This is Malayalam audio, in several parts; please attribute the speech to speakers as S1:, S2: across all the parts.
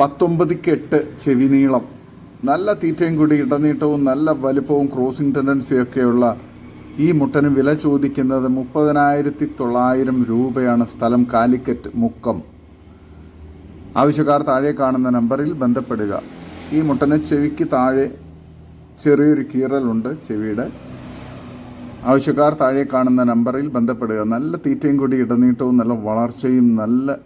S1: പത്തൊമ്പതിക്ക് എട്ട് ചെവി നീളം നല്ല തീറ്റയും കൂടി ഇടനീട്ടവും നല്ല വലിപ്പവും ക്രോസിംഗ് ടെൻഡൻസിയൊക്കെയുള്ള ഈ മുട്ടന് വില ചോദിക്കുന്നത് മുപ്പതിനായിരത്തി തൊള്ളായിരം രൂപയാണ് സ്ഥലം കാലിക്കറ്റ് മുക്കം. ആവശ്യക്കാർ താഴെ കാണുന്ന നമ്പറിൽ ബന്ധപ്പെടുക. ഈ മുട്ടന് ചെവിക്ക് താഴെ ചെറിയൊരു കീറലുണ്ട് ചെവിയുടെ. ആവശ്യക്കാർ താഴെ കാണുന്ന നമ്പറിൽ ബന്ധപ്പെടുക. നല്ല തീറ്റയും കൂടി ഇടനീട്ടവും നല്ല വളർച്ചയും നല്ല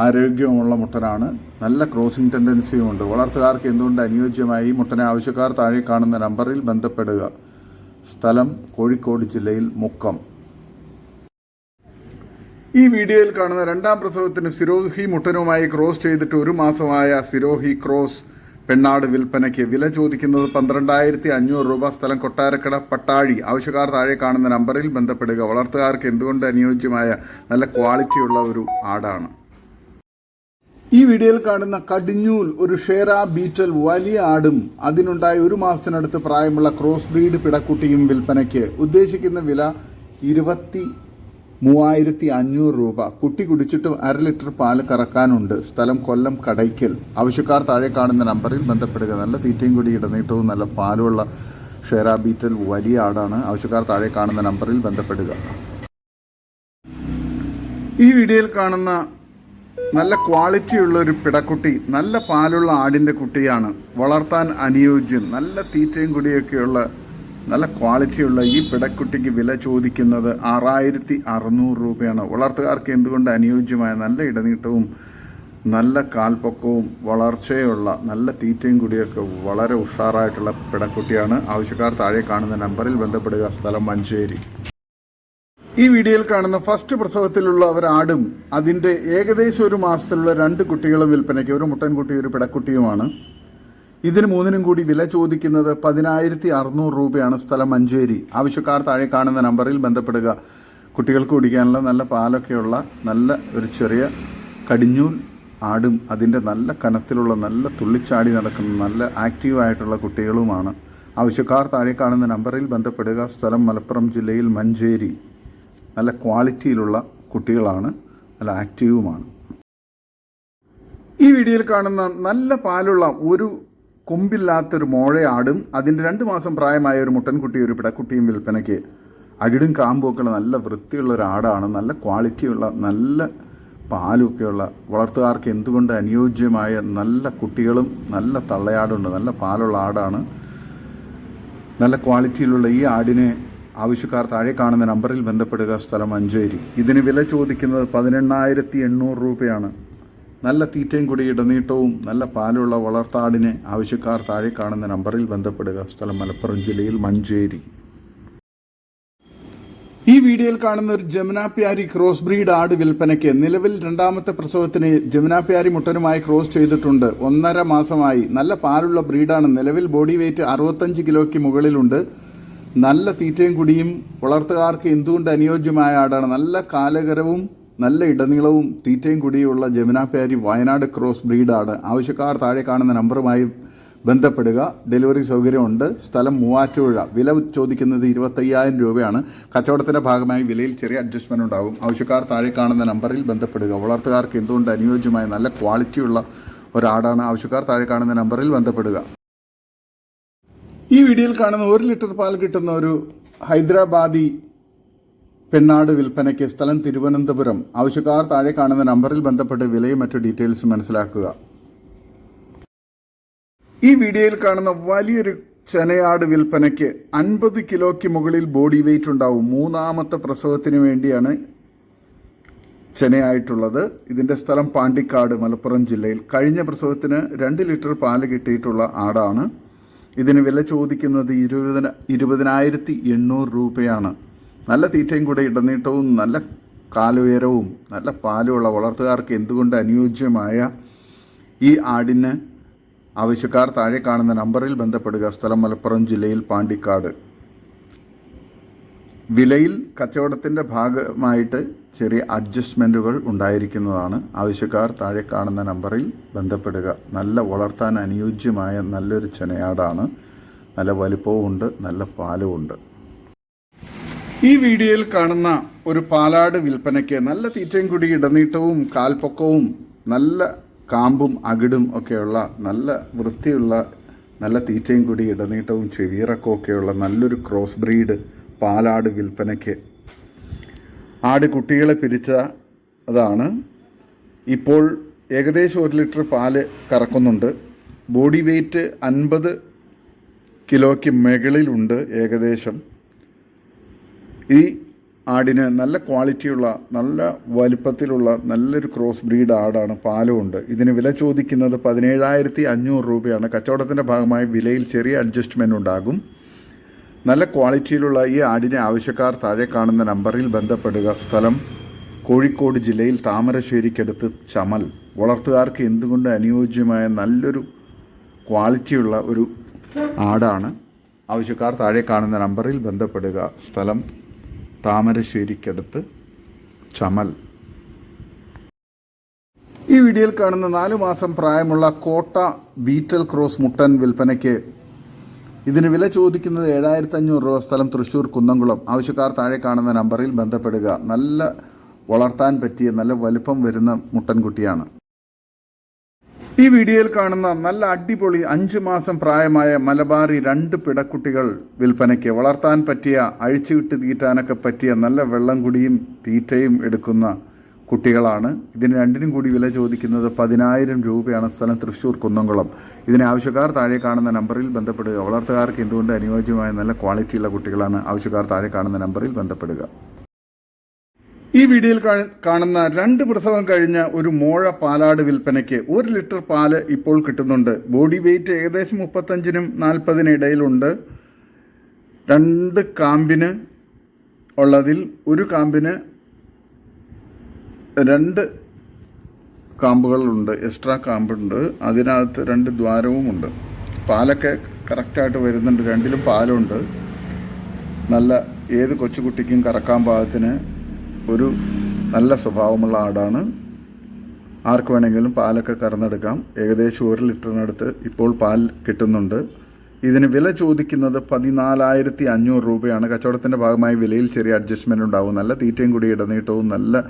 S1: ആരോഗ്യവുമുള്ള മുട്ടനാണ്. നല്ല ക്രോസിംഗ് ടെൻഡൻസിയും ഉണ്ട്. വളർത്തുകാർക്ക് എന്തുകൊണ്ട് അനുയോജ്യമായി? മുട്ടനെ ആവശ്യക്കാർ താഴെ കാണുന്ന നമ്പറിൽ ബന്ധപ്പെടുക. സ്ഥലം കോഴിക്കോട് ജില്ലയിൽ മുക്കം. ഈ വീഡിയോയിൽ കാണുന്ന രണ്ടാം പ്രസവത്തിന് സിരോഹി മുട്ടനുമായി ക്രോസ് ചെയ്തിട്ട് ഒരു മാസമായ സിരോഹി ക്രോസ് പെണ്ണാട് വിൽപ്പനയ്ക്ക് വില ചോദിക്കുന്നത് പന്ത്രണ്ടായിരത്തി അഞ്ഞൂറ് രൂപ. സ്ഥലം കൊട്ടാരക്കട പട്ടാഴി. ആവശ്യക്കാർ താഴെ കാണുന്ന നമ്പറിൽ ബന്ധപ്പെടുക. വളർത്തുകാർക്ക് എന്തുകൊണ്ട് അനുയോജ്യമായ നല്ല ക്വാളിറ്റിയുള്ള ഒരു ആടാണ്. ഈ വീഡിയോയിൽ കാണുന്ന കടിഞ്ഞൂൽ ഒരു ഷേറ ബീറ്റൽ വലിയ ആടും അതിനുണ്ടായ ഒരു മാസത്തിനടുത്ത് പ്രായമുള്ള ക്രോസ് ബ്രീഡ് പിടക്കുട്ടിയും വിൽപ്പനയ്ക്ക് ഉദ്ദേശിക്കുന്ന വില ഇരുപത്തി മൂവായിരത്തി അഞ്ഞൂറ് രൂപ. കുട്ടി കുടിച്ചിട്ട് അര ലിറ്റർ പാൽ കറക്കാനുണ്ട്. സ്ഥലം കൊല്ലം കടയ്ക്കൽ. ആവശ്യക്കാർ താഴെ കാണുന്ന നമ്പറിൽ ബന്ധപ്പെടുക. നല്ല തീറ്റയും കൂടി ഇടനീട്ടവും നല്ല പാലുള്ള ഷേറ ബീറ്റൽ വലിയ ആടാണ്. ആവശ്യക്കാർ താഴെ കാണുന്ന നമ്പറിൽ ബന്ധപ്പെടുക. ഈ വീഡിയോയിൽ കാണുന്ന നല്ല ക്വാളിറ്റിയുള്ള ഒരു പിടക്കുട്ടി നല്ല പാലുള്ള ആടിന്റെ കുട്ടിയാണ്. വളർത്താൻ അനുയോജ്യം നല്ല തീറ്റയും കുടിയൊക്കെയുള്ള നല്ല ക്വാളിറ്റിയുള്ള ഈ പിടക്കുട്ടിക്ക് വില ചോദിക്കുന്നത് ആറായിരത്തി അറുന്നൂറ് രൂപയാണ്. വളർത്തുകാർക്ക് എന്തുകൊണ്ട് അനുയോജ്യമായ നല്ല ഇടനീട്ടവും നല്ല കാൽപ്പൊക്കവും വളർച്ചയുള്ള നല്ല തീറ്റയും കൂടിയൊക്കെ വളരെ ഉഷാറായിട്ടുള്ള പിടക്കുട്ടിയാണ്. ആവശ്യക്കാർ താഴെ കാണുന്ന നമ്പറിൽ ബന്ധപ്പെടുക. സ്ഥലം മഞ്ചേരി. ഈ വീഡിയോയിൽ കാണുന്ന ഫസ്റ്റ് പ്രസവത്തിലുള്ള ഒരാടും അതിന്റെ ഏകദേശം ഒരു മാസത്തിലുള്ള രണ്ട് കുട്ടികളും വിൽപ്പനയ്ക്ക് ഒരു മുട്ടൻകുട്ടി ഒരു പിടക്കുട്ടിയുമാണ്. ഇതിന് മൂന്നിനും കൂടി വില ചോദിക്കുന്നത് പതിനായിരത്തി അറുന്നൂറ് രൂപയാണ് സ്ഥലം മഞ്ചേരി. ആവശ്യക്കാർ താഴെ കാണുന്ന നമ്പറിൽ ബന്ധപ്പെടുക. കുട്ടികൾക്ക് കുടിക്കാനുള്ള നല്ല പാലൊക്കെയുള്ള നല്ല ഒരു ചെറിയ കടിഞ്ഞൂൽ ആടും അതിന്റെ നല്ല കനത്തിലുള്ള നല്ല തുള്ളിച്ചാടി നടക്കുന്ന നല്ല ആക്റ്റീവായിട്ടുള്ള കുട്ടികളുമാണ്. ആവശ്യക്കാർ താഴെ കാണുന്ന നമ്പറിൽ ബന്ധപ്പെടുക. സ്ഥലം മലപ്പുറം ജില്ലയിൽ മഞ്ചേരി. നല്ല ക്വാളിറ്റിയിലുള്ള കുട്ടികളാണ് നല്ല ആക്റ്റീവുമാണ്. ഈ വീഡിയോയിൽ കാണുന്ന നല്ല പാലുള്ള ഒരു കൊമ്പില്ലാത്തൊരു മോഴയാടും അതിന്റെ രണ്ട് മാസം പ്രായമായ ഒരു മുട്ടൻകുട്ടി ഒരു പിടക്കുട്ടിയും വിൽപ്പനയ്ക്ക് അകിടും കാമ്പുമൊക്കെ നല്ല വൃത്തിയുള്ള ഒരു ആടാണ് നല്ല ക്വാളിറ്റിയുള്ള നല്ല പാലുമൊക്കെയുള്ള വളർത്തുകാർക്ക് എന്തുകൊണ്ട് അനുയോജ്യമായ നല്ല കുട്ടികളും നല്ല തള്ളയാടുണ്ട് നല്ല പാലുള്ള ആടാണ്. നല്ല ക്വാളിറ്റിയിലുള്ള ഈ ആടിനെ ആവശ്യക്കാർ താഴെ കാണുന്ന നമ്പറിൽ ബന്ധപ്പെടുക. സ്ഥലം അഞ്ചേരി. ഇതിന് വില ചോദിക്കുന്നത് പതിനെണ്ണായിരത്തി എണ്ണൂറ് രൂപയാണ്. നല്ല തീറ്റയും കൂടി ഇടനീട്ടവും നല്ല പാലുള്ള വളർത്താടിനെ ആവശ്യക്കാർ താഴെ കാണുന്ന നമ്പറിൽ ബന്ധപ്പെടുക. സ്ഥലം മലപ്പുറം ജില്ലയിൽ മഞ്ചേരി. ഈ വീഡിയോയിൽ കാണുന്ന ഒരു ജമുനാപ്യാരി ക്രോസ് ബ്രീഡ് ആട് വിൽപ്പനയ്ക്ക് നിലവിൽ രണ്ടാമത്തെ പ്രസവത്തിന് ജമുനാപ്യാരി മുട്ടനുമായി ക്രോസ് ചെയ്തിട്ടുണ്ട്. ഒന്നര മാസമായി. നല്ല പാലുള്ള ബ്രീഡാണ്. നിലവിൽ ബോഡി വെയിറ്റ് അറുപത്തഞ്ച് കിലോയ്ക്ക് മുകളിലുണ്ട്. നല്ല തീറ്റയും കുടിയും വളർത്തുകാർക്ക് എന്തുകൊണ്ട് അനുയോജ്യമായ ആടാണ്? നല്ല കാലകരവും നല്ല ഇടനീളവും തീറ്റയും കുടിയുമുള്ള ജമുനാപ്യാരി വയനാട് ക്രോസ് ബ്രീഡാണ്. ആവശ്യക്കാർ താഴെ കാണുന്ന നമ്പറുമായി ബന്ധപ്പെടുക. ഡെലിവറി സൗകര്യമുണ്ട്. സ്ഥലം മൂവാറ്റുപുഴ. വില ചോദിക്കുന്നത് ഇരുപത്തയ്യായിരം രൂപയാണ്. കച്ചവടത്തിന്റെ ഭാഗമായി വിലയിൽ ചെറിയ അഡ്ജസ്റ്റ്മെന്റ് ഉണ്ടാകും. ആവശ്യക്കാർ താഴെ കാണുന്ന നമ്പറിൽ ബന്ധപ്പെടുക. വളർത്തുകാർക്ക് എന്തുകൊണ്ട് അനുയോജ്യമായ നല്ല ക്വാളിറ്റിയുള്ള ഒരാടാണ്? ആവശ്യക്കാർ താഴെ കാണുന്ന നമ്പറിൽ ബന്ധപ്പെടുക. ഈ വീഡിയോയിൽ കാണുന്ന ഒരു ലിറ്റർ പാൽ കിട്ടുന്ന ഒരു ഹൈദരാബാദി പെണ്ണാട് വിൽപ്പനയ്ക്ക് സ്ഥലം തിരുവനന്തപുരം. ആവശ്യക്കാർ താഴെ കാണുന്ന നമ്പറിൽ ബന്ധപ്പെട്ട് വിലയും മറ്റു ഡീറ്റെയിൽസും മനസ്സിലാക്കുക. ഈ വീഡിയോയിൽ കാണുന്ന വലിയൊരു ചെനയാട് വിൽപ്പനയ്ക്ക് അൻപത് കിലോയ്ക്ക് മുകളിൽ ബോഡി വെയിറ്റ് ഉണ്ടാവും. മൂന്നാമത്തെ പ്രസവത്തിന് വേണ്ടിയാണ് ചെനയായിട്ടുള്ളത്. ഇതിന്റെ സ്ഥലം പാണ്ടിക്കാട് മലപ്പുറം ജില്ലയിൽ. കഴിഞ്ഞ പ്രസവത്തിന് രണ്ട് ലിറ്റർ പാൽ കിട്ടിയിട്ടുള്ള ആടാണ്. ഇതിന് വില ചോദിക്കുന്നത് ഇരുപതിന ഇരുപതിനായിരത്തി എണ്ണൂറ് രൂപയാണ്. നല്ല തീറ്റയും കൂടെ ഇടനീട്ടവും നല്ല കാലുയരവും നല്ല പാലുമുള്ള വളർത്തുകാർക്ക് എന്തുകൊണ്ട് അനുയോജ്യമായ ഈ ആടിന് ആവശ്യക്കാർ താഴെ കാണുന്ന നമ്പറിൽ ബന്ധപ്പെടുക? സ്ഥലം മലപ്പുറം ജില്ലയിൽ പാണ്ടിക്കാട്. വിലയിൽ കച്ചവടത്തിന്റെ ഭാഗമായിട്ട് ചെറിയ അഡ്ജസ്റ്റ്മെന്റുകൾ ഉണ്ടായിരിക്കുന്നതാണ്. ആവശ്യക്കാർ താഴെ കാണുന്ന നമ്പറിൽ ബന്ധപ്പെടുക. നല്ല വളർത്താൻ അനുയോജ്യമായ നല്ലൊരു ചെനയാടാണ്. നല്ല വലിപ്പവുമുണ്ട് നല്ല പാലുമുണ്ട് ഈ വീഡിയോയിൽ കാണുന്ന ഒരു പാലാട് വിൽപ്പനയ്ക്ക് നല്ല തീറ്റയും കൂടി ഇടനീട്ടവും കാൽപ്പൊക്കവും നല്ല കാമ്പും അകിടും ഒക്കെയുള്ള നല്ല വൃത്തിയുള്ള നല്ല തീറ്റയും കൂടി ഇടനീട്ടവും ചെവിയിറക്കവും ഒക്കെയുള്ള നല്ലൊരു ക്രോസ് ബ്രീഡ് പാലാട് വിൽപ്പനയ്ക്ക് ആട് കുട്ടികളെ പിരിച്ച അതാണ്. ഇപ്പോൾ ഏകദേശം ഒരു ലിറ്റർ പാൽ കറക്കുന്നുണ്ട്. ബോഡി വെയ്റ്റ് അൻപത് കിലോയ്ക്ക് മുകളിലുണ്ട് ഏകദേശം. ഈ ആടിന് നല്ല ക്വാളിറ്റിയുള്ള നല്ല വലിപ്പത്തിലുള്ള നല്ലൊരു ക്രോസ് ബ്രീഡ് ആടാണ് പാലുമുണ്ട് ഇതിന് വില ചോദിക്കുന്നത് പതിനേഴായിരത്തി അഞ്ഞൂറ് രൂപയാണ്. കച്ചവടത്തിന്റെ ഭാഗമായി വിലയിൽ ചെറിയ അഡ്ജസ്റ്റ്മെന്റ് ഉണ്ടാകും. നല്ല ക്വാളിറ്റിയിലുള്ള ഈ ആടിനെ ആവശ്യക്കാർ താഴെ കാണുന്ന നമ്പറിൽ ബന്ധപ്പെടുക. സ്ഥലം കോഴിക്കോട് ജില്ലയിൽ താമരശ്ശേരിക്കടുത്ത് ചമൽ. വളർത്തുകാർക്ക് എന്തുകൊണ്ട് അനുയോജ്യമായ നല്ലൊരു ക്വാളിറ്റിയുള്ള ഒരു ആടാണ്? ആവശ്യക്കാർ താഴെ കാണുന്ന നമ്പറിൽ ബന്ധപ്പെടുക. സ്ഥലം താമരശ്ശേരിക്കടുത്ത് ചമൽ. ഈ വീഡിയോയിൽ കാണുന്ന നാലു മാസം പ്രായമുള്ള കോട്ട ബീറ്റൽ ക്രോസ് മുട്ടൻ വിൽപ്പനയ്ക്ക് ഇതിന് വില ചോദിക്കുന്നത് ഏഴായിരത്തി അഞ്ഞൂറ് രൂപ സ്ഥലം തൃശ്ശൂർ കുന്നംകുളം. ആവശ്യക്കാർ താഴെ കാണുന്ന നമ്പറിൽ ബന്ധപ്പെടുക. നല്ല വളർത്താൻ പറ്റിയ നല്ല വലുപ്പം വരുന്ന മുട്ടൻകുട്ടിയാണ് ഈ വീഡിയോയിൽ കാണുന്ന നല്ല അടിപൊളി അഞ്ച് മാസം പ്രായമായ മലബാറി രണ്ട് പിടക്കുട്ടികൾ വിൽപ്പനയ്ക്ക് വളർത്താൻ പറ്റിയ അഴിച്ചുവിട്ട് തീറ്റാനൊക്കെ പറ്റിയ നല്ല വെള്ളം കുടിയും തീറ്റയും എടുക്കുന്ന കുട്ടികളാണ്. ഇതിന് രണ്ടിനും കൂടി വില ചോദിക്കുന്നത് പതിനായിരം രൂപയാണ് സ്ഥലം തൃശ്ശൂർ കുന്നംകുളം. ഇതിന് ആവശ്യക്കാർ താഴെ കാണുന്ന നമ്പറിൽ ബന്ധപ്പെടുക. വളർത്തുകാർക്ക് എന്തുകൊണ്ട് അനുയോജ്യമായ നല്ല ക്വാളിറ്റിയുള്ള കുട്ടികളാണ് ആവശ്യക്കാർ താഴെ കാണുന്ന നമ്പറിൽ ബന്ധപ്പെടുക. ഈ വീഡിയോയിൽ കാണുന്ന രണ്ട് പ്രസവം കഴിഞ്ഞ ഒരു മോഴ പാലാട് വിൽപ്പനയ്ക്ക് ഒരു ലിറ്റർ പാൽ ഇപ്പോൾ കിട്ടുന്നുണ്ട്. ബോഡി വെയിറ്റ് ഏകദേശം മുപ്പത്തഞ്ചിനും നാൽപ്പതിനും ഇടയിലുണ്ട്. രണ്ട് കാമ്പിന് ഉള്ളതിൽ ഒരു കാമ്പിന് രണ്ട് കാമ്പുകളുണ്ട് എക്സ്ട്രാ കാമ്പുണ്ട്. അതിനകത്ത് രണ്ട് ദ്വാരവുമുണ്ട്. പാലൊക്കെ കറക്റ്റായിട്ട് വരുന്നുണ്ട്. രണ്ടിലും പാലുണ്ട്. നല്ല ഏത് കൊച്ചുകുട്ടിക്കും കറക്കാൻ പാകത്തിന് ഒരു നല്ല സ്വഭാവമുള്ള ആടാണ്. ആർക്ക് വേണമെങ്കിലും പാലൊക്കെ കറന്നെടുക്കാം. ഏകദേശം ഒരു ലിറ്ററിനടുത്ത് ഇപ്പോൾ പാൽ കിട്ടുന്നുണ്ട്. ഇതിന് വില ചോദിക്കുന്നത് പതിനാലായിരത്തി അഞ്ഞൂറ് രൂപയാണ്. കച്ചവടത്തിന്റെ ഭാഗമായി വിലയിൽ ചെറിയ അഡ്ജസ്റ്റ്മെന്റ് ഉണ്ടാവും. നല്ല തീറ്റയും കൂടി ഇടനീട്ടവും നല്ല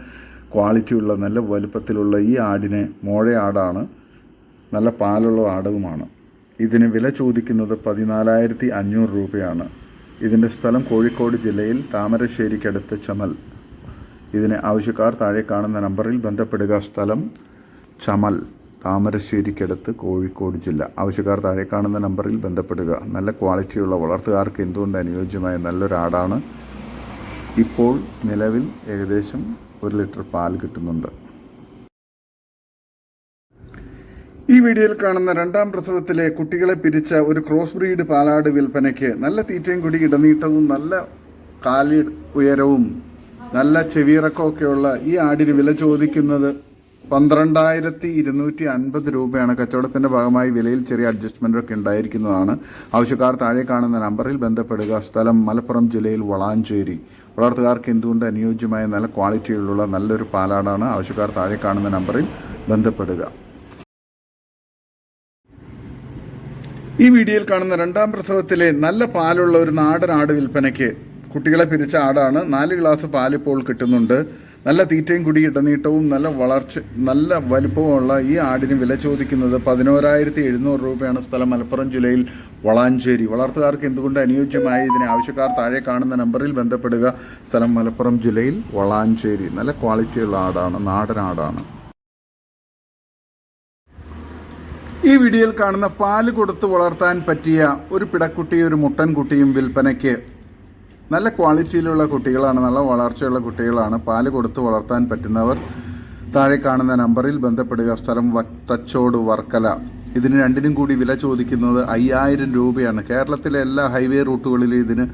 S1: ക്വാളിറ്റിയുള്ള നല്ല വലുപ്പത്തിലുള്ള ഈ ആടിനെ മോഴ ആടാണ് നല്ല പാലുള്ള ആടവുമാണ് ഇതിന് വില ചോദിക്കുന്നത് പതിനാലായിരത്തി അഞ്ഞൂറ് രൂപയാണ്. ഇതിന്റെ സ്ഥലം കോഴിക്കോട് ജില്ലയിൽ താമരശ്ശേരിക്കടുത്ത് ചമൽ. ഇതിന് ആവശ്യക്കാർ താഴെ കാണുന്ന നമ്പറിൽ ബന്ധപ്പെടുക. സ്ഥലം ചമൽ താമരശ്ശേരിക്കടുത്ത് കോഴിക്കോട് ജില്ല. ആവശ്യക്കാർ താഴെ കാണുന്ന നമ്പറിൽ ബന്ധപ്പെടുക. നല്ല ക്വാളിറ്റിയുള്ള വളർത്തുകാർക്ക് എന്തുകൊണ്ട് അനുയോജ്യമായ നല്ലൊരാടാണ്? ഇപ്പോൾ നിലവിൽ ഏകദേശം ഒരു ലിറ്റർ പാൽ കിട്ടുന്നുണ്ട്. ഈ വീഡിയോയിൽ കാണുന്ന രണ്ടാം പ്രസവത്തിലെ കുട്ടികളെ പിരിച്ച ഒരു ക്രോസ് ബ്രീഡ് പാലാട് വിൽപ്പനയ്ക്ക് നല്ല തീറ്റയും കൂടി ഇടനീട്ടവും നല്ല കാലി ഉയരവും നല്ല ചെവിയിറക്കമൊക്കെയുള്ള ഈ ആടിന് വില ചോദിക്കുന്നത് പന്ത്രണ്ടായിരത്തി ഇരുന്നൂറ്റി അൻപത് രൂപയാണ്. കച്ചവടത്തിന്റെ ഭാഗമായി വിലയിൽ ചെറിയ അഡ്ജസ്റ്റ്മെന്റ് ഒക്കെ ഉണ്ടായിരിക്കുന്നതാണ്. ആവശ്യക്കാർ താഴെ കാണുന്ന നമ്പറിൽ ബന്ധപ്പെടുക. സ്ഥലം മലപ്പുറം ജില്ലയിൽ വളാഞ്ചേരി. വളർത്തുകാർക്ക് എന്തുകൊണ്ട് അനുയോജ്യമായ നല്ല ക്വാളിറ്റിയിലുള്ള നല്ലൊരു പാലാടാണ് ആവശ്യക്കാർ താഴെ കാണുന്ന നമ്പറിൽ ബന്ധപ്പെടുക. ഈ വീഡിയോയിൽ കാണുന്ന രണ്ടാം പ്രസവത്തിലെ നല്ല പാലുള്ള ഒരു നാടൻ ആട് വിൽപ്പനയ്ക്ക് കുട്ടികളെ പിരിച്ച ആടാണ് നാല് ഗ്ലാസ് പാലിപ്പോൾ കിട്ടുന്നുണ്ട്. നല്ല തീറ്റയും കുടി ഇടനീട്ടവും നല്ല വളർച്ച നല്ല വലിപ്പവുമുള്ള ഈ ആടിന് വില ചോദിക്കുന്നത് പതിനോരായിരത്തി എഴുന്നൂറ് രൂപയാണ് സ്ഥലം മലപ്പുറം ജില്ലയിൽ വളാഞ്ചേരി. വളർത്തുകാർക്ക് എന്തുകൊണ്ട് അനുയോജ്യമായ ഇതിന് ആവശ്യക്കാർ താഴെ കാണുന്ന നമ്പറിൽ ബന്ധപ്പെടുക? സ്ഥലം മലപ്പുറം ജില്ലയിൽ വളാഞ്ചേരി. നല്ല ക്വാളിറ്റിയുള്ള ആടാണ് നാടൻ ആടാണ്. ഈ വീഡിയോയിൽ കാണുന്ന പാൽ കൊടുത്ത് വളർത്താൻ പറ്റിയ ഒരു പിടക്കുട്ടിയും ഒരു മുട്ടൻകുട്ടിയും വിൽപ്പനയ്ക്ക് നല്ല ക്വാളിറ്റിയിലുള്ള കുട്ടികളാണ് നല്ല വളർച്ചയുള്ള കുട്ടികളാണ്. പാൽ കൊടുത്ത് വളർത്താൻ പറ്റുന്നവർ താഴെ കാണുന്ന നമ്പറിൽ ബന്ധപ്പെടുക. സ്ഥലം വത്തച്ചോട് വർക്കല. ഇതിന് രണ്ടിനും കൂടി വില ചോദിക്കുന്നത് അയ്യായിരം രൂപയാണ്. കേരളത്തിലെ എല്ലാ ഹൈവേ റൂട്ടുകളിലും ഇതിന്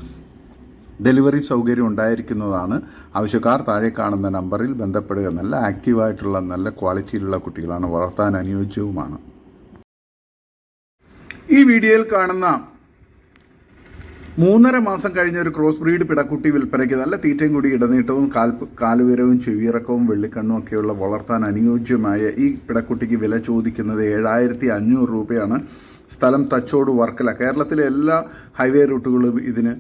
S1: ഡെലിവറി സൗകര്യം ഉണ്ടായിരിക്കുന്നതാണ്. ആവശ്യക്കാർ താഴെ കാണുന്ന നമ്പറിൽ ബന്ധപ്പെടുക. നല്ല ആക്റ്റീവായിട്ടുള്ള നല്ല ക്വാളിറ്റിയിലുള്ള കുട്ടികളാണ് വളർത്താൻ അനുയോജ്യവുമാണ്. ഈ വീഡിയോയിൽ കാണുന്ന മൂന്നര മാസം കഴിഞ്ഞ ഒരു ക്രോസ് ബ്രീഡ് പിടക്കുട്ടി വിൽപ്പനയ്ക്ക് നല്ല തീറ്റയും കൂടി ഇടനീട്ടവും കാൽ ചെവിയിറക്കവും വെള്ളിക്കണ്ണും ഒക്കെയുള്ള വളർത്താൻ അനുയോജ്യമായ ഈ പിടക്കുട്ടിക്ക് വില ചോദിക്കുന്നത് ഏഴായിരത്തി അഞ്ഞൂറ് രൂപയാണ്. സ്ഥലം തച്ചോട് വർക്കല. കേരളത്തിലെ എല്ലാ ഹൈവേ റൂട്ടുകളും ഇതിന്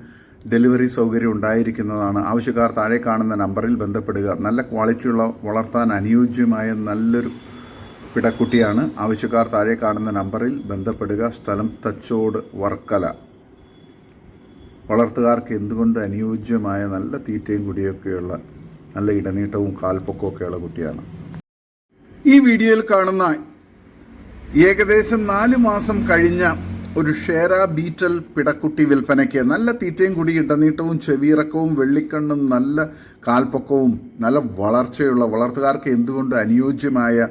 S1: ഡെലിവറി സൗകര്യം ഉണ്ടായിരിക്കുന്നതാണ്. ആവശ്യക്കാർ താഴെ കാണുന്ന നമ്പറിൽ ബന്ധപ്പെടുക. നല്ല ക്വാളിറ്റിയുള്ള വളർത്താൻ അനുയോജ്യമായ നല്ലൊരു പിടക്കുട്ടിയാണ്. ആവശ്യക്കാർ താഴെ കാണുന്ന നമ്പറിൽ ബന്ധപ്പെടുക. സ്ഥലം തച്ചോട് വർക്കല. വളർത്തുകാർക്ക് എന്തുകൊണ്ട് അനുയോജ്യമായ നല്ല തീറ്റയും കുടിയൊക്കെയുള്ള നല്ല ഇടനീട്ടവും കാൽപ്പൊക്കമൊക്കെയുള്ള കുട്ടിയാണ്. ഈ വീഡിയോയിൽ കാണുന്ന ഏകദേശം നാല് മാസം കഴിഞ്ഞ ഒരു ഷേര ബീറ്റൽ പിടക്കുട്ടി വിൽപ്പനയ്ക്ക് നല്ല തീറ്റയും കൂടി ഇടനീട്ടവും ചെവിയിറക്കവും വെള്ളിക്കണ്ണും നല്ല കാൽപ്പൊക്കവും നല്ല വളർച്ചയുള്ള വളർത്തുകാർക്ക് എന്തുകൊണ്ട് അനുയോജ്യമായ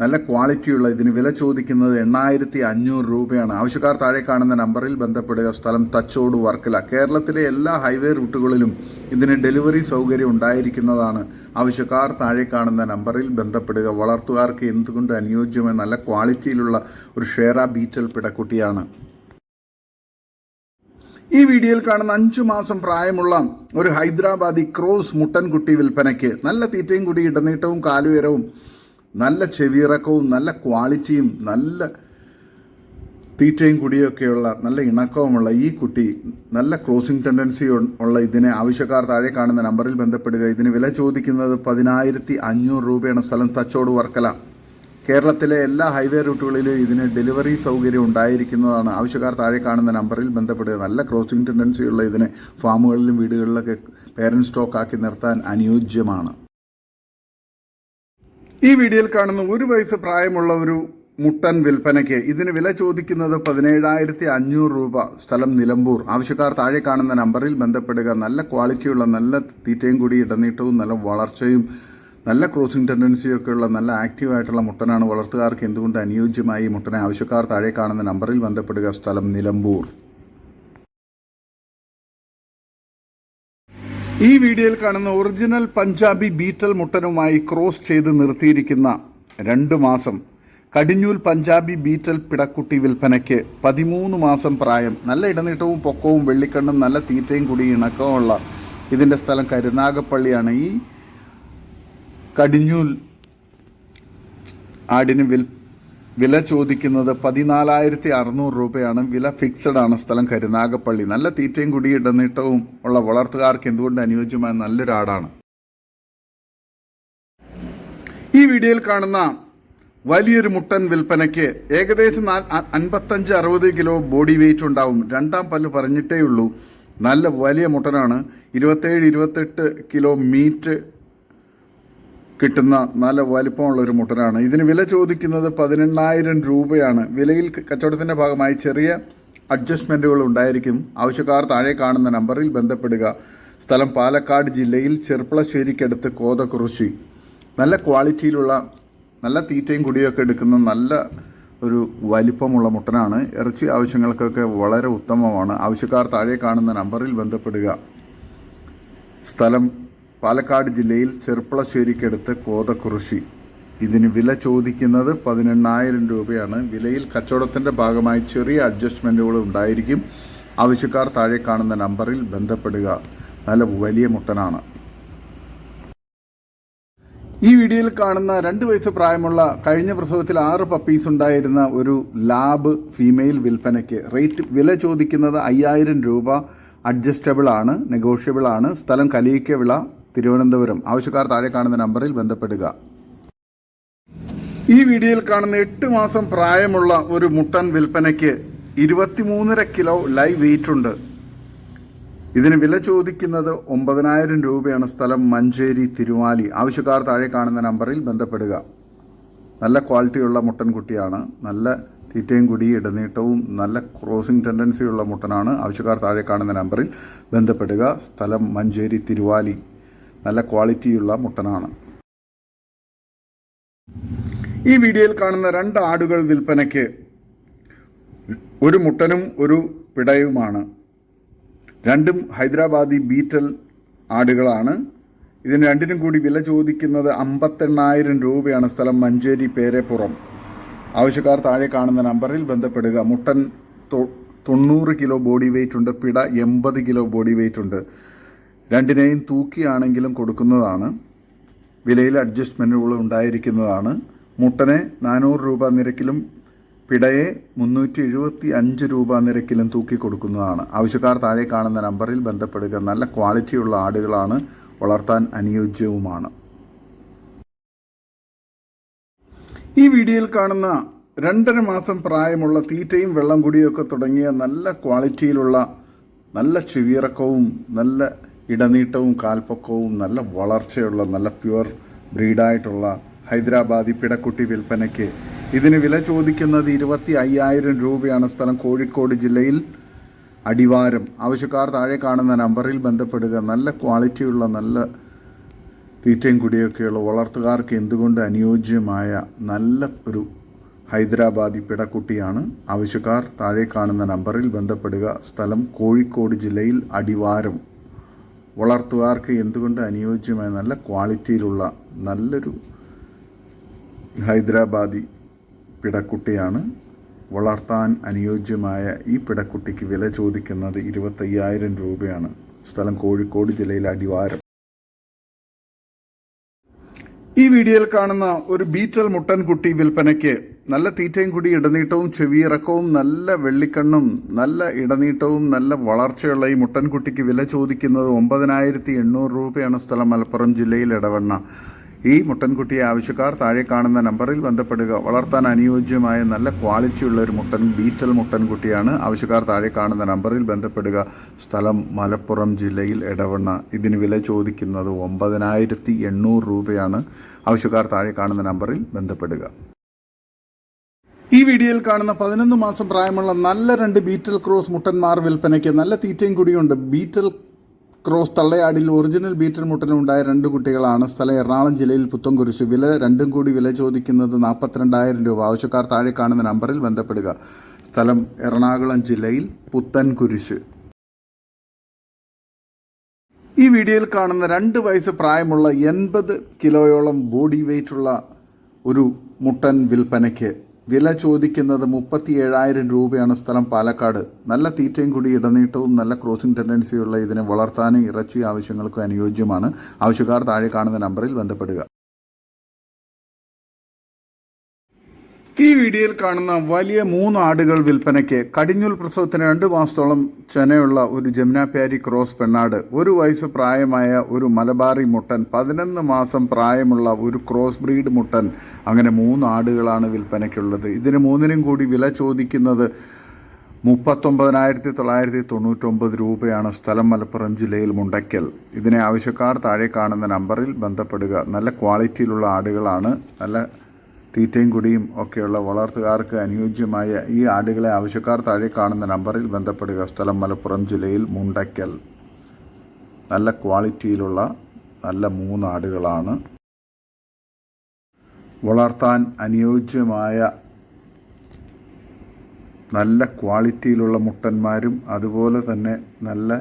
S1: നല്ല ക്വാളിറ്റിയുള്ള ഇതിന് വില ചോദിക്കുന്നത് എണ്ണായിരത്തി അഞ്ഞൂറ് രൂപയാണ്. ആവശ്യക്കാർ താഴെ കാണുന്ന നമ്പറിൽ ബന്ധപ്പെടുക. സ്ഥലം തച്ചോട് വർക്കല. കേരളത്തിലെ എല്ലാ ഹൈവേ റൂട്ടുകളിലും ഇതിന് ഡെലിവറി സൗകര്യം ഉണ്ടായിരിക്കുന്നതാണ്. ആവശ്യക്കാർ താഴെ കാണുന്ന നമ്പറിൽ ബന്ധപ്പെടുക. വളർത്തുകാർക്ക് എന്തുകൊണ്ട് അനുയോജ്യമായ നല്ല ക്വാളിറ്റിയിലുള്ള ഒരു ഷേറ ബീറ്റൽ പിടക്കുട്ടിയാണ്. ഈ വീഡിയോയിൽ കാണുന്ന അഞ്ചു മാസം പ്രായമുള്ള ഒരു ഹൈദരാബാദി ക്രോസ് മുട്ടൻകുട്ടി വിൽപ്പനയ്ക്ക് നല്ല തീറ്റയും കൂടി ഇടനീട്ടവും കാലുയരവും നല്ല ചെവിയിറക്കവും നല്ല ക്വാളിറ്റിയും നല്ല തീറ്റയും കുടിയൊക്കെയുള്ള നല്ല ഇണക്കവുമുള്ള ഈ കുട്ടി നല്ല ക്രോസിംഗ് ടെൻഡൻസി ഉള്ള ഇതിനെ ആവശ്യക്കാർ താഴെ കാണുന്ന നമ്പറിൽ ബന്ധപ്പെടുക. ഇതിന് വില ചോദിക്കുന്നത് പതിനായിരത്തി അഞ്ഞൂറ് രൂപയാണ്. സ്ഥലം തച്ചോട് വർക്കല. കേരളത്തിലെ എല്ലാ ഹൈവേ റൂട്ടുകളിലും ഇതിന് ഡെലിവറി സൗകര്യം ഉണ്ടായിരിക്കുന്നതാണ്. ആവശ്യക്കാർ താഴെ കാണുന്ന നമ്പറിൽ ബന്ധപ്പെടുക. നല്ല ക്രോസിംഗ് ടെൻഡൻസി ഉള്ള ഇതിനെ ഫാമുകളിലും വീടുകളിലൊക്കെ പേരന്റ് സ്റ്റോക്കാക്കി നിർത്താൻ അനുയോജ്യമാണ്. ഈ വീഡിയോയിൽ കാണുന്ന ഒരു വയസ്സ് പ്രായമുള്ള ഒരു മുട്ടൻ വിൽപ്പനയ്ക്ക് ഇതിന് വില ചോദിക്കുന്നത് പതിനേഴായിരത്തി അഞ്ഞൂറ് രൂപ. സ്ഥലം നിലമ്പൂർ. ആവശ്യക്കാർ താഴെ കാണുന്ന നമ്പറിൽ ബന്ധപ്പെടുക. നല്ല ക്വാളിറ്റിയുള്ള നല്ല തീറ്റയും കൂടി ഇടനീട്ടവും നല്ല വളർച്ചയും നല്ല ക്രോസിംഗ് ടെൻഡൻസിയൊക്കെ ഉള്ള നല്ല ആക്റ്റീവായിട്ടുള്ള മുട്ടനാണ് വളർത്തുകാർക്ക് എന്തുകൊണ്ട് അനുയോജ്യമായി മുട്ടനെ? ആവശ്യക്കാർ താഴെ കാണുന്ന നമ്പറിൽ ബന്ധപ്പെടുക. സ്ഥലം നിലമ്പൂർ. ഈ വീഡിയോയിൽ കാണുന്ന ഒറിജിനൽ പഞ്ചാബി ബീറ്റൽ മുട്ടനുമായി ക്രോസ് ചെയ്ത് നിർത്തിയിരിക്കുന്ന രണ്ട് മാസം കടിഞ്ഞൂൽ പഞ്ചാബി ബീറ്റൽ പിടക്കുട്ടി വിൽപ്പനയ്ക്ക് പതിമൂന്ന് മാസം പ്രായം. നല്ല ഇടനീട്ടവും പൊക്കവും വെള്ളിക്കണ്ണും നല്ല തീറ്റയും കൂടി ഇണക്കമുള്ള ഇതിന്റെ സ്ഥലം കരുനാഗപ്പള്ളിയാണ്. ഈ കടിഞ്ഞൂൽ ആടിന് വിൽ വില ചോദിക്കുന്നത് പതിനാലായിരത്തി അറുന്നൂറ് രൂപയാണ്. വില ഫിക്സഡ് ആണ് സ്ഥലം കരുനാഗപ്പള്ളി നല്ല തീറ്റയും കുടി ഇടനീട്ടവും ഉള്ള വളർത്തുകാർക്ക് എന്തുകൊണ്ട് അനുയോജ്യമായ നല്ലൊരു ആടാണ്? ഈ വീഡിയോയിൽ കാണുന്ന വലിയൊരു മുട്ടൻ വിൽപ്പനയ്ക്ക് ഏകദേശം അൻപത്തഞ്ച് അറുപത് കിലോ ബോഡി വെയിറ്റ് ഉണ്ടാവും. രണ്ടാം പല്ല് പറഞ്ഞിട്ടേ ഉള്ളൂ നല്ല വലിയ മുട്ടനാണ്. ഇരുപത്തേഴ് ഇരുപത്തെട്ട് കിലോ മീറ്റ് കിട്ടുന്ന നല്ല വലിപ്പമുള്ള ഒരു മുട്ടനാണ്. ഇതിന് വില ചോദിക്കുന്നത് പതിനെണ്ണായിരം രൂപയാണ്. വിലയിൽ കച്ചവടത്തിന്റെ ഭാഗമായി ചെറിയ അഡ്ജസ്റ്റ്മെന്റുകൾ ഉണ്ടായിരിക്കും. ആവശ്യക്കാർ താഴെ കാണുന്ന നമ്പറിൽ ബന്ധപ്പെടുക. സ്ഥലം പാലക്കാട് ജില്ലയിൽ ചെർപ്പളശ്ശേരിക്കടുത്ത് കോതകുറിശി. നല്ല ക്വാളിറ്റിയിലുള്ള നല്ല തീറ്റയും കുടിയൊക്കെ എടുക്കുന്ന നല്ല ഒരു വലിപ്പമുള്ള മുട്ടനാണ്. ഇറച്ചി ആവശ്യങ്ങൾക്കൊക്കെ വളരെ ഉത്തമമാണ്. ആവശ്യക്കാർ താഴെ കാണുന്ന നമ്പറിൽ ബന്ധപ്പെടുക. സ്ഥലം പാലക്കാട് ജില്ലയിൽ ചെർപ്പളശ്ശേരിക്കടുത്ത് കോതക്കുറിശി ഇതിന് വില ചോദിക്കുന്നത് പതിനെണ്ണായിരം രൂപയാണ്. വിലയിൽ കച്ചവടത്തിന്റെ ഭാഗമായി ചെറിയ അഡ്ജസ്റ്റ്മെന്റുകൾ ഉണ്ടായിരിക്കും. ആവശ്യക്കാർ താഴെ കാണുന്ന നമ്പറിൽ ബന്ധപ്പെടുക. നല്ല വലിയ മുട്ടനാണ്. ഈ വീഡിയോയിൽ കാണുന്ന രണ്ട് വയസ്സ് പ്രായമുള്ള കഴിഞ്ഞ പ്രസവത്തിൽ ആറ് പപ്പീസ് ഉണ്ടായിരുന്ന ഒരു ലാബ് ഫീമെയിൽ വിൽപ്പനയ്ക്ക് റേറ്റ് വില ചോദിക്കുന്നത് അയ്യായിരം രൂപ. അഡ്ജസ്റ്റബിൾ ആണ് നെഗോഷ്യബിൾ ആണ്. സ്ഥലം കലിയിക്കവിള തിരുവനന്തപുരം. ആവശ്യക്കാർ താഴെ കാണുന്ന നമ്പറിൽ ബന്ധപ്പെടുക. ഈ വീഡിയോയിൽ കാണുന്ന എട്ട് മാസം പ്രായമുള്ള ഒരു മുട്ടൻ വിൽപ്പനയ്ക്ക് ഇരുപത്തിമൂന്നര കിലോ ലൈവ് വെയിറ്റ് ഉണ്ട്. ഇതിന് വില ചോദിക്കുന്നത് ഒമ്പതിനായിരം രൂപയാണ്. സ്ഥലം മഞ്ചേരി തിരുവാലി. ആവശ്യക്കാർ താഴെ കാണുന്ന നമ്പറിൽ ബന്ധപ്പെടുക. നല്ല ക്വാളിറ്റിയുള്ള മുട്ടൻ കുട്ടിയാണ്. നല്ല തീറ്റയും കുടി ഇടനീട്ടവും നല്ല ക്രോസിംഗ് ടെൻഡൻസിയുള്ള മുട്ടനാണ്. ആവശ്യക്കാർ താഴെ കാണുന്ന നമ്പറിൽ ബന്ധപ്പെടുക. സ്ഥലം മഞ്ചേരി തിരുവാലി. നല്ല ക്വാളിറ്റിയുള്ള മുട്ടനാണ്. ഈ വീഡിയോയിൽ കാണുന്ന രണ്ട് ആടുകൾ വിൽപ്പനയ്ക്ക് ഒരു മുട്ടനും ഒരു പിടയുമാണ്. രണ്ടും ഹൈദരാബാദി ബീറ്റൽ ആടുകളാണ്. ഇതിന് രണ്ടിനും കൂടി വില ചോദിക്കുന്നത് അമ്പത്തെണ്ണായിരം രൂപയാണ്. സ്ഥലം മഞ്ചേരി പേരെപ്പുറം. ആവശ്യക്കാർ താഴെ കാണുന്ന നമ്പറിൽ ബന്ധപ്പെടുക. മുട്ടൻ തൊണ്ണൂറ് കിലോ ബോഡി വെയിറ്റ് ഉണ്ട് പിട എൺപത് കിലോ ബോഡി വെയിറ്റ് ഉണ്ട്. രണ്ടിനെയും തൂക്കിയാണെങ്കിലും കൊടുക്കുന്നതാണ്. വിലയിൽ അഡ്ജസ്റ്റ്മെന്റുകൾ ഉണ്ടായിരിക്കുന്നതാണ്. മുട്ടനെ നാനൂറ് രൂപ നിരക്കിലും പിടയെ മുന്നൂറ്റി എഴുപത്തി അഞ്ച് രൂപ നിരക്കിലും തൂക്കി കൊടുക്കുന്നതാണ്. ആവശ്യക്കാർ താഴെ കാണുന്ന നമ്പറിൽ ബന്ധപ്പെടുക. നല്ല ക്വാളിറ്റിയുള്ള ആടുകളാണ് വളർത്താൻ അനുയോജ്യവുമാണ്. ഈ വീഡിയോയിൽ കാണുന്ന രണ്ടര മാസം പ്രായമുള്ള തീറ്റയും വെള്ളം കുടിയൊക്കെ തുടങ്ങിയ നല്ല ക്വാളിറ്റിയിലുള്ള നല്ല ചെവിയിറക്കവും നല്ല ഇടനീട്ടവും കാൽപ്പൊക്കവും നല്ല വളർച്ചയുള്ള നല്ല പ്യുവർ ബ്രീഡായിട്ടുള്ള ഹൈദരാബാദി പിടക്കുട്ടി വിൽപ്പനയ്ക്ക്. ഇതിന് വില ചോദിക്കുന്നത് ഇരുപത്തി അയ്യായിരം രൂപയാണ്. സ്ഥലം കോഴിക്കോട് ജില്ലയിൽ അടിവാരം. ആവശ്യക്കാർ താഴെ കാണുന്ന നമ്പറിൽ ബന്ധപ്പെടുക. നല്ല ക്വാളിറ്റിയുള്ള നല്ല തീറ്റയും കുടിയൊക്കെയുള്ള വളർത്തുകാർക്ക് എന്തുകൊണ്ട് അനുയോജ്യമായ നല്ല ഒരു ഹൈദരാബാദി പിടക്കുട്ടിയാണ്? ആവശ്യക്കാർ താഴെ കാണുന്ന നമ്പറിൽ ബന്ധപ്പെടുക. സ്ഥലം കോഴിക്കോട് ജില്ലയിൽ അടിവാരം. വളർത്തുകാർക്ക് എന്തുകൊണ്ട് അനുയോജ്യമായ നല്ല ക്വാളിറ്റിയിലുള്ള നല്ലൊരു ഹൈദരാബാദി പിടക്കുട്ടിയാണ് വളർത്താൻ അനുയോജ്യമായ ഈ പിടക്കുട്ടിക്ക് വില ചോദിക്കുന്നത് ഇരുപത്തയ്യായിരം രൂപയാണ്. സ്ഥലം കോഴിക്കോട് ജില്ലയിൽ അടിവാരം. ഈ വീഡിയോയിൽ കാണുന്ന ഒരു ബീറ്റൽ മുട്ടൻകുട്ടി വിൽപ്പനയ്ക്ക് നല്ല തീറ്റയും കൂടി ഇടനീട്ടവും ചെവിയിറക്കവും നല്ല വെള്ളിക്കണ്ണും നല്ല ഇടനീട്ടവും നല്ല വളർച്ചയുള്ള ഈ മുട്ടൻകുട്ടിക്ക് വില ചോദിക്കുന്നത് ഒമ്പതിനായിരത്തി എണ്ണൂറ് രൂപയാണ് സ്ഥലം മലപ്പുറം ജില്ലയിൽ ഇടവണ്ണ ഈ മുട്ടൻകുട്ടിയെ ആവശ്യക്കാർ താഴെ കാണുന്ന നമ്പറിൽ ബന്ധപ്പെടുക. വളർത്താൻ അനുയോജ്യമായ നല്ല ക്വാളിറ്റിയുള്ള ഒരു മുട്ടൻ ബീറ്റൽ മുട്ടൻകുട്ടിയാണ് ആവശ്യക്കാർ താഴെ കാണുന്ന നമ്പറിൽ ബന്ധപ്പെടുക. സ്ഥലം മലപ്പുറം ജില്ലയിൽ ഇടവണ്ണ ഇതിന് വില ചോദിക്കുന്നത് ഒമ്പതിനായിരത്തി രൂപയാണ്. ആവശ്യക്കാർ താഴെ കാണുന്ന നമ്പറിൽ ബന്ധപ്പെടുക. ഈ വീഡിയോയിൽ കാണുന്ന പതിനൊന്ന് മാസം പ്രായമുള്ള നല്ല രണ്ട് ബീറ്റൽ ക്രോസ് മുട്ടന്മാർ വിൽപ്പനയ്ക്ക് നല്ല തീറ്റയും കൂടിയുണ്ട്. ബീറ്റൽ ക്രോസ് തള്ളയാടിൽ ഒറിജിനൽ ബീറ്റൽ മുട്ടനുണ്ടായ രണ്ട് കുട്ടികളാണ്. സ്ഥലം എറണാകുളം ജില്ലയിൽ പുത്തൻകുരിശ്. വില രണ്ടും കൂടി വില ചോദിക്കുന്നത് നാൽപ്പത്തിരണ്ടായിരം രൂപ. ആവശ്യക്കാർ താഴെ കാണുന്ന നമ്പറിൽ ബന്ധപ്പെടുക. സ്ഥലം എറണാകുളം ജില്ലയിൽ പുത്തൻകുരിശ്. ഈ വീഡിയോയിൽ കാണുന്ന രണ്ട് വയസ്സ് പ്രായമുള്ള എൺപത് കിലോയോളം ബോഡി വെയിറ്റുള്ള ഒരു മുട്ടൻ വിൽപ്പനയ്ക്ക് വില ചോദിക്കുന്നത് മുപ്പത്തി ഏഴായിരം രൂപയാണ് സ്ഥലം പാലക്കാട്. നല്ല തീറ്റയും കൂടി ഇടനീട്ടവും നല്ല ക്രോസിംഗ് ടെൻഡൻസിയുള്ള ഇതിനെ വളർത്താനും ഇറച്ചി ആവശ്യങ്ങൾക്കും അനുയോജ്യമാണ്. ആവശ്യക്കാർ താഴെ കാണുന്ന നമ്പറിൽ ബന്ധപ്പെടുക. ഈ വീഡിയോയിൽ കാണുന്ന വലിയ മൂന്ന് ആടുകൾ വിൽപ്പനയ്ക്ക് കടിഞ്ഞൂൽ പ്രസവത്തിന് രണ്ട് മാസത്തോളം ചെനയുള്ള ഒരു ജമുനാപ്യാരി ക്രോസ് പെണ്ണാട് ഒരു വയസ്സ് പ്രായമായ ഒരു മലബാറി മുട്ടൻ പതിനൊന്ന് മാസം പ്രായമുള്ള ഒരു ക്രോസ് ബ്രീഡ് മുട്ടൻ. അങ്ങനെ മൂന്ന് ആടുകളാണ് വിൽപ്പനയ്ക്കുള്ളത്. ഇതിന് മൂന്നിനും കൂടി വില ചോദിക്കുന്നത് മുപ്പത്തൊമ്പതിനായിരത്തി തൊള്ളായിരത്തി തൊണ്ണൂറ്റൊമ്പത് രൂപയാണ് സ്ഥലം മലപ്പുറം ജില്ലയിൽ മുണ്ടയ്ക്കൽ. ഇതിനെ ആവശ്യക്കാർ താഴെ കാണുന്ന നമ്പറിൽ ബന്ധപ്പെടുക. നല്ല ക്വാളിറ്റിയിലുള്ള ആടുകളാണ്. നല്ല തീറ്റയും കുടിയും ഒക്കെയുള്ള വളർത്തുകാർക്ക് അനുയോജ്യമായ ഈ ആടുകളെ ആവശ്യക്കാർ താഴെ കാണുന്ന നമ്പറിൽ ബന്ധപ്പെടുക. സ്ഥലം മലപ്പുറം ജില്ലയിൽ മുണ്ടയ്ക്കൽ നല്ല ക്വാളിറ്റിയിലുള്ള നല്ല മൂന്ന് ആടുകളാണ്. വളർത്താൻ അനുയോജ്യമായ നല്ല ക്വാളിറ്റിയിലുള്ള മുട്ടന്മാരും അതുപോലെ തന്നെ നല്ല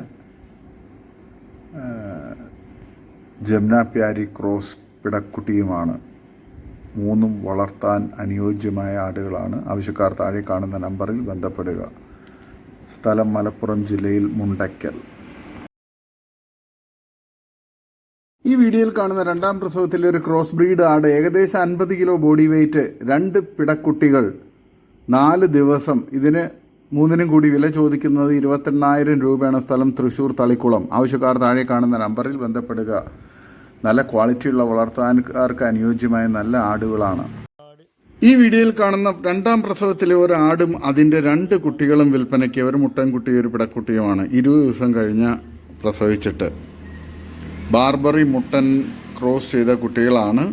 S1: ജംനാപ്യാരി ക്രോസ് പിടക്കുട്ടിയുമാണ്. മൂന്നും വളർത്താൻ അനുയോജ്യമായ ആടുകളാണ്. ആവശ്യക്കാർ താഴെ കാണുന്ന നമ്പറിൽ ബന്ധപ്പെടുക. സ്ഥലം മലപ്പുറം ജില്ലയിൽ മുണ്ടയ്ക്കൽ ഈ വീഡിയോയിൽ കാണുന്ന രണ്ടാം പ്രസവത്തിലെ ഒരു ക്രോസ് ബ്രീഡ് ആട് ഏകദേശം അൻപത് കിലോ ബോഡി വെയിറ്റ് രണ്ട് പിടക്കുട്ടികൾ നാല് ദിവസം. ഇതിന് മൂന്നിനും കൂടി വില ചോദിക്കുന്നത് ഇരുപത്തെണ്ണായിരം രൂപയാണ് സ്ഥലം തൃശൂർ തളിക്കുളം. ആവശ്യക്കാർ താഴെ കാണുന്ന നമ്പറിൽ ബന്ധപ്പെടുക. നല്ല ക്വാളിറ്റിയുള്ള വളർത്താൻകാർക്ക് അനുയോജ്യമായ നല്ല ആടുകളാണ്. ഈ വീഡിയോയിൽ കാണുന്ന രണ്ടാം പ്രസവത്തിലെ ഒരു ആടും അതിന്റെ രണ്ട് കുട്ടികളും വിൽപ്പനയ്ക്ക് ഒരു മുട്ടൻകുട്ടി ഒരു പിടക്കുട്ടിയുമാണ്. ഇരുപത് ദിവസം കഴിഞ്ഞ പ്രസവിച്ചിട്ട്. ബാർബറി മുട്ടൻ ക്രോസ് ചെയ്ത കുട്ടികളാണ്.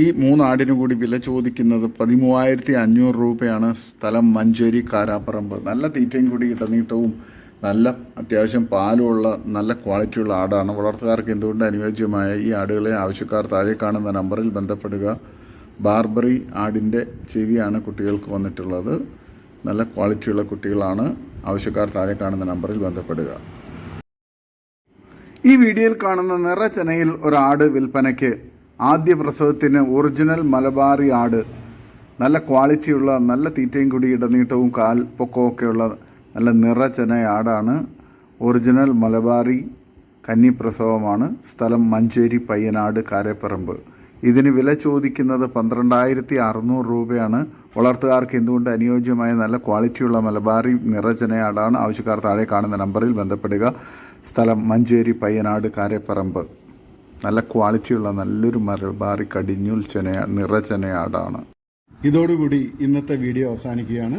S1: ഈ മൂന്നാടിനു കൂടി വില ചോദിക്കുന്നത് പതിമൂവായിരത്തി അഞ്ഞൂറ് രൂപയാണ്. സ്ഥലം മഞ്ചേരി കാരാപ്പറമ്പ്. നല്ല തീറ്റയും കൂടി ഇടനീട്ടവും നല്ല അത്യാവശ്യം പാലുള്ള നല്ല ക്വാളിറ്റിയുള്ള ആടാണ്. വളർത്തുകാർക്ക് എന്തുകൊണ്ട് അനുയോജ്യമായ ഈ ആടുകളെ ആവശ്യക്കാർ താഴെ കാണുന്ന നമ്പറിൽ ബന്ധപ്പെടുക. ബാർബറി ആടിന്റെ ചെവിയാണ് കുട്ടികൾക്ക് വന്നിട്ടുള്ളത്. നല്ല ക്വാളിറ്റിയുള്ള കുട്ടികളാണ്. ആവശ്യക്കാർ താഴെ കാണുന്ന നമ്പറിൽ ബന്ധപ്പെടുക. ഈ വീഡിയോയിൽ കാണുന്ന നിറച്ചെനയിൽ ഒരാട് വിൽപ്പനയ്ക്ക് ആദ്യ പ്രസവത്തിന് ഒറിജിനൽ മലബാറി ആട്. നല്ല ക്വാളിറ്റിയുള്ള നല്ല തീറ്റയും കൂടി ഇടനീട്ടവും കാൽ പൊക്കവും ഒക്കെയുള്ള നല്ല നിറച്ചെന ആടാണ് ഒറിജിനൽ മലബാറി കന്നിപ്രസവമാണ്. സ്ഥലം മഞ്ചേരി പയ്യനാട് കാരപ്പറമ്പ്. ഇതിന് വില ചോദിക്കുന്നത് പന്ത്രണ്ടായിരത്തി അറുന്നൂറ് രൂപയാണ്. വളർത്തുകാർക്ക് എന്തുകൊണ്ട് അനുയോജ്യമായ നല്ല ക്വാളിറ്റിയുള്ള മലബാറി നിറചനയാടാണ് ആവശ്യക്കാർ താഴെ കാണുന്ന നമ്പറിൽ ബന്ധപ്പെടുക. സ്ഥലം മഞ്ചേരി പയ്യനാട് കാരപ്പറമ്പ്. നല്ല ക്വാളിറ്റിയുള്ള നല്ലൊരു മലബാറി കടിഞ്ഞൂൽ ചെന നിറചനയാടാണ് ഇതോടുകൂടി ഇന്നത്തെ വീഡിയോ അവസാനിക്കുകയാണ്.